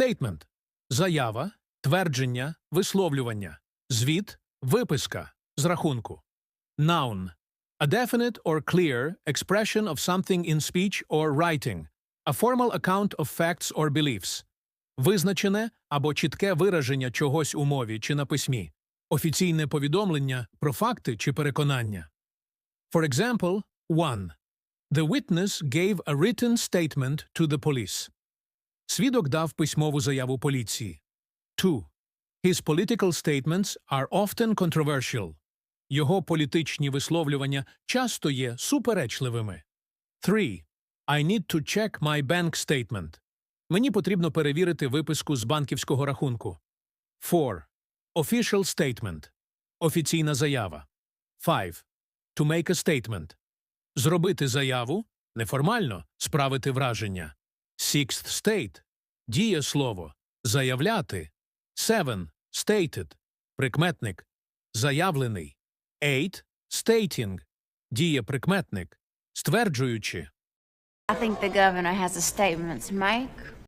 Statement – заява, твердження, висловлювання, звіт, виписка з рахунку. Noun – a definite or clear expression of something in speech or writing, a formal account of facts or beliefs. Визначене або чітке вираження чогось у мові чи на письмі. Офіційне повідомлення про факти чи переконання. For example, 1. The witness gave a written statement to the police. Свідок дав письмову заяву поліції. 2. His political statements are often controversial. Його політичні висловлювання часто є суперечливими. 3. I need to check my bank statement. Мені потрібно перевірити виписку з банківського рахунку. 4. Official statement. Офіційна заява. 5. To make a statement. Зробити заяву неформально справити враження. Sixth state дієслово заявляти. Seven stated прикметник заявлений. Eight stating дієприкметник стверджуючи. I think the governor has a statement to make.